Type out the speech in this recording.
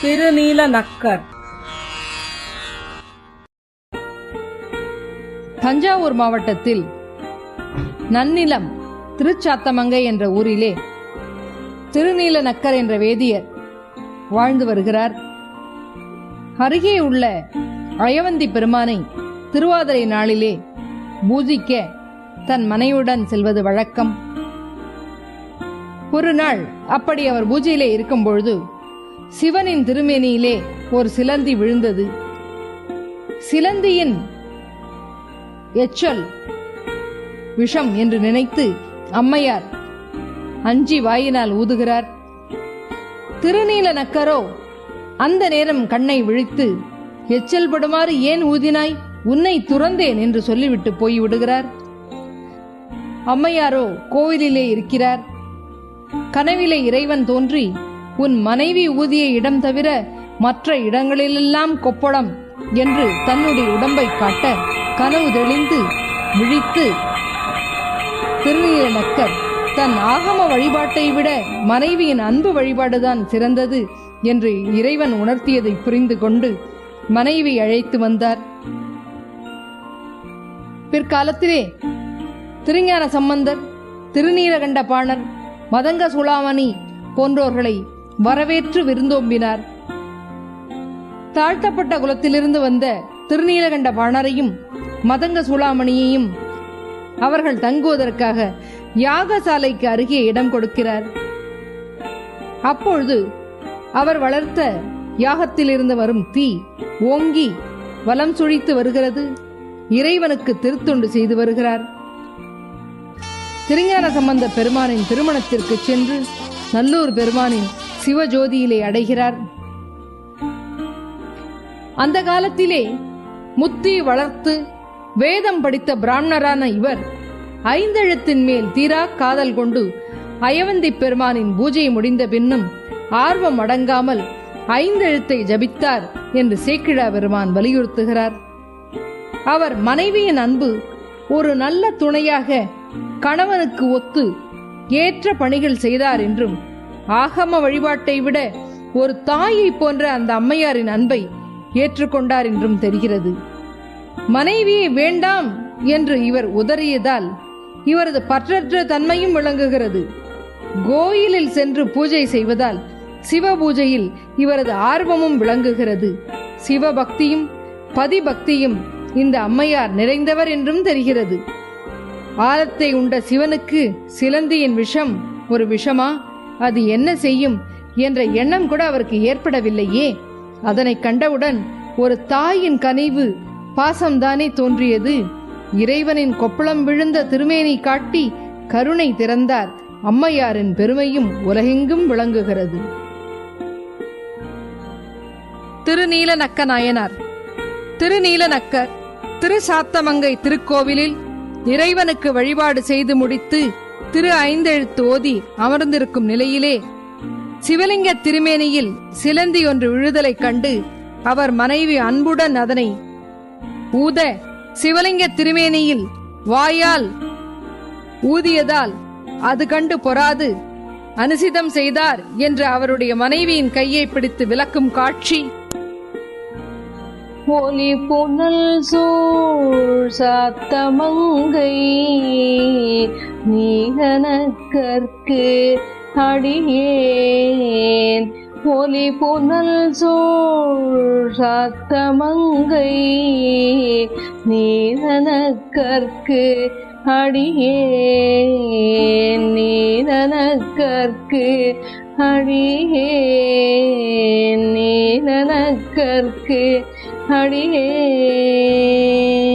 திருநீல நக்கர். தஞ்சாவூர் மாவட்டத்தில் நன்னிலம் திருச்சாத்தமங்கை என்ற ஊரிலே திருநீல நக்கர் என்ற வேதியர் வாழ்ந்து வருகிறார். அருகே உள்ள அயவந்தி பெருமானை திருவாதிரை நாளிலே பூஜிக்க தன் மனைவியுடன் செல்வது வழக்கம். ஒரு நாள் அப்படி அவர் பூஜையிலே இருக்கும் பொழுது சிவனின் திருமேனியிலே ஒரு சிலந்தி விழுந்தது. சிலந்தியின் எச்சல் விஷம் என்று நினைத்து அம்மையார் அஞ்சி வாயினால் ஊதுகிறார். திருநீல நக்கரோ அந்த நேரம் கண்ணை விழித்து எச்சல் படுமாறு ஏன் ஊதினாய்? உன்னை துறந்தேன் என்று சொல்லிவிட்டு போய் விடுகிறார். அம்மையாரோ கோவிலிலே இருக்கிறார். கனவிலே இறைவன் தோன்றி உன் மனைவி ஊதிய இடம் தவிர மற்ற இடங்களிலெல்லாம் கொப்பளம் என்று தன்னுடைய உடம்பை காட்ட கனவு தெளிந்து விழித்து திருநீலக்கர் தன் ஆகம வழிபாட்டை விட மனைவியின் அன்பு வழிபாடுதான் சிறந்தது என்று இறைவன் உணர்த்தியதை புரிந்து கொண்டு மனைவி அழைத்து வந்தார். பிற்காலத்திலே திருஞான சம்பந்தர் திருநீலகண்ட பாணர் மதங்க சுளாமணி போன்றோர்களை வரவேற்று விருந்தோம்பினார். தாழ்த்தப்பட்ட குலத்திலிருந்து வந்த திருநீலகண்ட பாணரையும் மதங்க சூளாமணியையும் அவர்கள் தங்குவதற்காக யாகசாலைக்கு அருகே இடம் கொடுக்கிறார். அப்பொழுது அவர் வளர்த்த யாகத்திலிருந்து வரும் தீ ஓங்கி வலம் சுழித்து வருகிறது. இறைவனுக்கு திருத்தொண்டு செய்து வருகிறார். திருஞான சம்பந்த பெருமானின் திருமணத்திற்கு சென்று நல்லூர் பெருமானின் சிவஜோதியிலே அடைகிறார். அந்த காலத்திலே முத்தி வளர்த்து வேதம் படித்த பிராமணரான இவர் ஐந்தெழுத்தின் மேல் தீரா காதல் கொண்டு அயவந்தி பெருமானின் பூஜை முடிந்த பின்னும் ஆர்வம் அடங்காமல் ஐந்தெழுத்தை ஜபித்தார் என்று சேக்கிழா பெருமான் வலியுறுத்துகிறார். அவர் மனைவியின் அன்பு ஒரு நல்ல துணையாக கணவனுக்கு ஒத்து ஏற்ற பணிகள் செய்தார் என்றும் ஆகம வழிபாட்டை விட ஒரு தாயை போன்ற அந்த அம்மையாரின் அன்பை ஏற்றுக்கொண்டார் என்றும் தெரிகிறது. மனைவியை வேண்டாம் என்று இவர் உதறியதால் இவரது பற்றற்ற தன்மையும் விளங்குகிறது. கோயிலில் சென்று பூஜை செய்வதால் சிவ பூஜையில் இவரது ஆர்வமும் விளங்குகிறது. சிவபக்தியும் பதிபக்தியும் இந்த அம்மையார் நிறைந்தவர் என்றும் தெரிகிறது. ஆலத்தை உண்ட சிவனுக்கு சிலந்தியின் விஷம் ஒரு விஷமா? அது என்ன செய்யும் என்ற எண்ணம் கூட அவருக்கு ஏற்படவில்லையே. அதனை கண்டவுடன் ஒரு தாயின் கனிவு பாசம்தானே தோன்றியது. இறைவனின் கொப்பளம் விழுந்த திருமேனி காட்டி கருணை திறந்தார். அம்மையாரின் பெருமையும் உலகெங்கும் விளங்குகிறது. திருநீலநக்க நாயனார் திருநீலநக்கர் திரு சாத்தமங்கை திருக்கோவிலில் இறைவனுக்கு வழிபாடு செய்து முடித்து திரு ஐந்தெழுத்து ஓதி அமர்ந்திருக்கும் நிலையிலே சிவலிங்க திருமேனியில் சிலந்தி ஒன்று விழுதலைக் கண்டு அவர் மனைவி அன்புடன் அதனை ஊத சிவலிங்க திருமேனியில் வாயால் ஊதியதால் அது கண்டு பொறாது. அனுசிதம் செய்தார் என்று அவருடைய மனைவியின் கையை பிடித்து விளக்கும் காட்சி. ஒலி புனல் சூழ் சாத்தமங்கை நீகனக்கற்கு அடியேன். ஒலி புனல் சூழ் நீதனக்கற்கு அடியேன். நீதனக்கற்கு அடியேன். நீதனக்கற்கு அடியேன்.